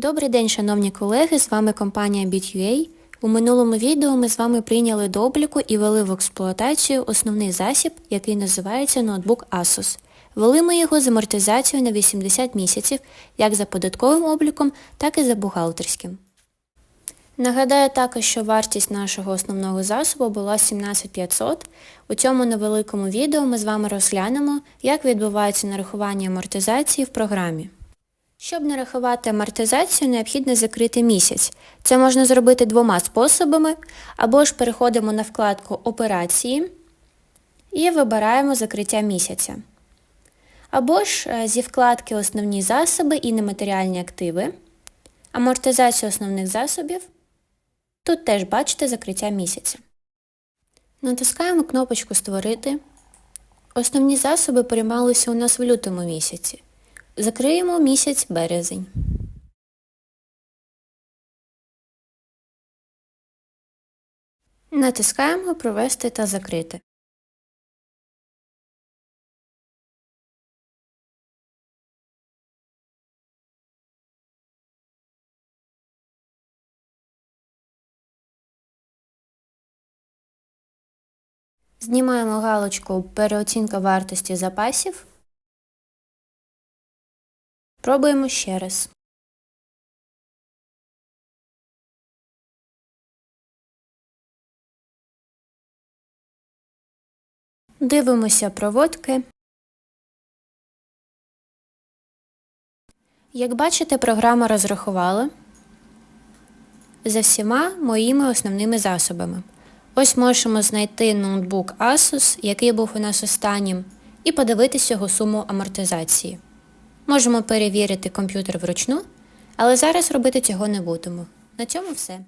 Добрий день, шановні колеги, з вами компанія BitUA. У минулому відео ми з вами прийняли до обліку і ввели в експлуатацію основний засіб, який називається ноутбук Asus. Ввели ми його з амортизацією на 80 місяців, як за податковим обліком, так і за бухгалтерським. Нагадаю також, що вартість нашого основного засобу була 17500. У цьому невеликому відео ми з вами розглянемо, як відбувається нарахування амортизації в програмі. Щоб нарахувати амортизацію, необхідно закрити місяць. Це можна зробити двома способами, або ж переходимо на вкладку Операції і вибираємо закриття місяця. Або ж е, зі вкладки Основні засоби і нематеріальні активи, амортизацію основних засобів. Тут теж бачите закриття місяця. Натискаємо кнопочку Створити. Основні засоби приймалися у нас в лютому місяці. Закриємо місяць березень. Натискаємо Провести та закрити. Знімаємо галочку Переоцінка вартості запасів. Пробуємо ще раз. Дивимося проводки. Як бачите, програма розрахувала за всіма моїми основними засобами. Ось можемо знайти ноутбук Asus, який був у нас останнім, і подивитись його суму амортизації. Можемо перевірити комп'ютер вручну, але зараз робити цього не будемо. На цьому все.